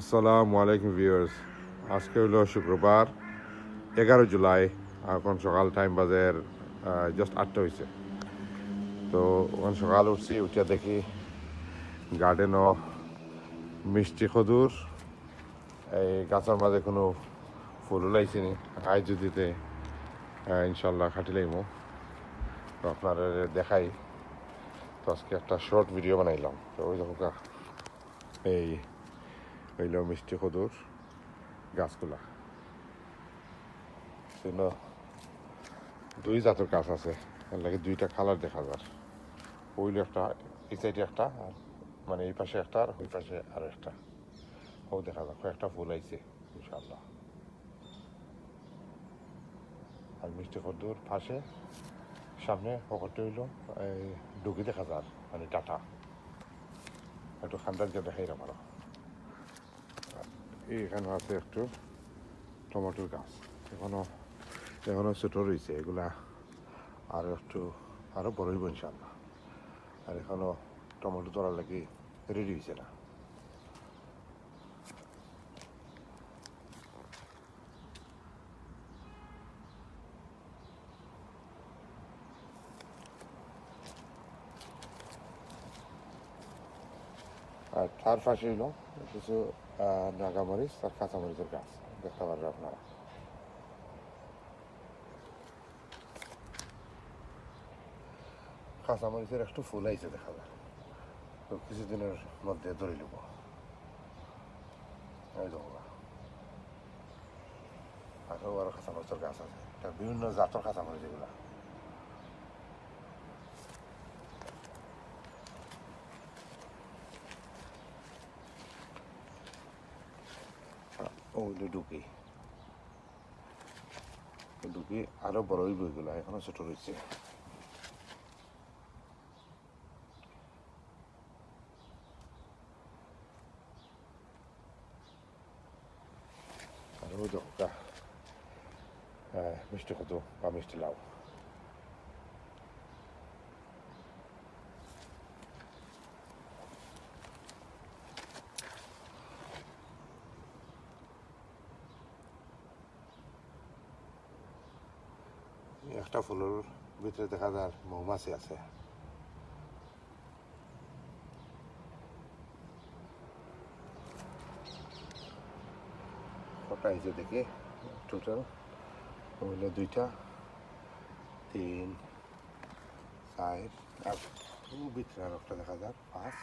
আসসালামু আলাইকুম ভিউয়ার্স আজকে হলো শুক্রবার, এগারো জুলাই। এখন সকাল টাইম বাজের জাস্ট আটটা হয়েছে তো ওখানে সকাল উঠছি উঠে দেখি গার্ডেনও মিষ্টি খদুর। এই গাছের মাঝে কোনো ফুল ওলাইছে নি আই যদিতে ইনশাল্লাহ খাটি লাইমো। তো আপনারা দেখাই। তো আজকে একটা শর্ট ভিডিও বানাইলাম। তো ওই দেখো এই হইল মিষ্টি কদুর গাছগুলা। দুই জাতের গাছ আছে লাগে দুইটা কালার দেখা যায় ওইল একটা, এই সাইডে একটা, আর মানে এই পাশে একটা, আর ওই পাশে আর একটা। ও দেখা যায় কয়েকটা ফুল আইছে ইনশাল্লাহ আর মিষ্টি কদুর পাশে, সামনে পকেটে হইল, এই ডুগি দেখা যায় মানে টাটা একটু খান্ডার যে দেখাই আমারও এখানে আছে একটু টমেটোর গাছ। এখনও এখনও ছোট রয়েছে, এগুলা আর একটু আরও বড় হইব ইনশাল্লাহ আর এখনও টমেটো তোলার লাগি রেডি হয়েছে না। আর তার পাশে হইল কিছু নাগামরিচ আর কাঁচামরিচের গাছ। দেখতে পারবেন আপনারা। কাঁচামরিচের একটু ফুল আইছে দেখা যায়। তো কিছুদিনের মধ্যে ধরে নেব। এই দেখো আরও আরও কাঁচামরিচের গাছ আছে। বিভিন্ন জাতের কাঁচামরিচ এগুলা। ওইটা ঢুকে। ঢুকে আরও বড় হইব এগুলা, এখনও ছোট রয়েছে আর দরকার। মিষ্টি কত? বা মিষ্টি লাউ একটা ফুলের ভিতরে দেখা যায় মৌমাছি আছে কটা হয়েছে দেখি টোটাল হইল দুইটা তিন চার আর ভিতরে আর একটা দেখা যায় পাঁচ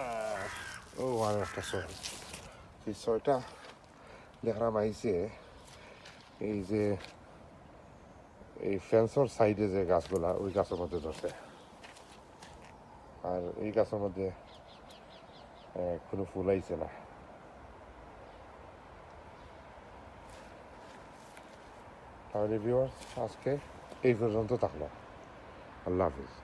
আর ও আর একটা ছয় এই ছয়টা দেখলাম আইছে এই যে এই ফেন্সর সাইডে যে গাছগুলা, ওই গাছের মধ্যে ধরছে। আর এই গাছের মধ্যে কোনো ফুল আইছে না। তাহলে আজকে এই পর্যন্ত থাকল। আল্লাহ হাফিজ।